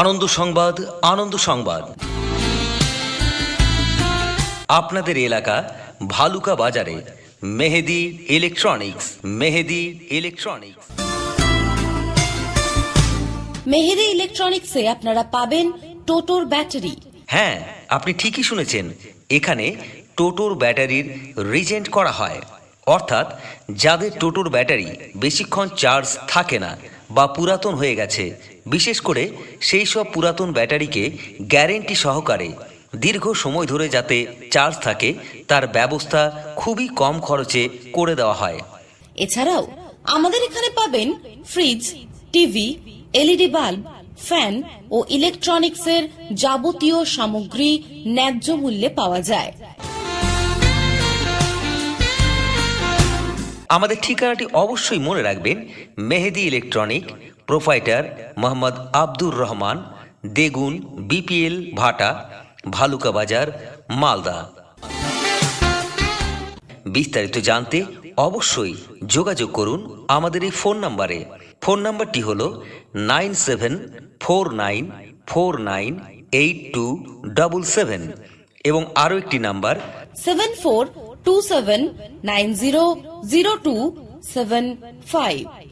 আনন্দ সংবাদ আনন্দ সংবাদ। আপনাদের এলাকা ভালুকা বাজারে মেহেদি ইলেকট্রনিক্স মেহেদি ইলেকট্রনিক্স। মেহেদি ইলেকট্রনিক্সে আপনারা পাবেন টোটোর ব্যাটারি। হ্যাঁ আপনি ঠিকই শুনেছেন এখানে টোটোর ব্যাটারির রিজেন্ট করা হয়। অর্থাৎ যাদের টোটোর ব্যাটারি বেশিক্ষণ চার্জ থাকে না বা পুরাতন হয়ে গেছে। বিশেষ করে সেই সব পুরাতন ব্যাটারিকে গ্যারেন্টি সহকারে দীর্ঘ সময় ধরে যাতে চার্জ থাকে, তার ব্যবস্থা খুবই কম খরচে করে দেওয়া হয়। এছাড়াও আমাদের এখানে পাবেন fridge TV LED bulb fan ও ইলেকট্রনিক্সের যাবতীয় সামগ্রী ন্যায্য মূল্যে পাওয়া যায়। আমাদের ঠিকানাটি অবশ্যই মনে রাখবেন, Mehedi electronic, proprietor Mohammad Abdur Rahman, Degun, BPL ভাটা, ভালুকা বাজার, মালদা। বিস্তারিত জানতে অবশ্যই যোগাযোগ করুন আমাদের এই ফোন নাম্বারে। ফোন নাম্বারটি হল nine seven four nine four nine eight two double seven এবং আরও একটি নাম্বার। Seven four 27900275.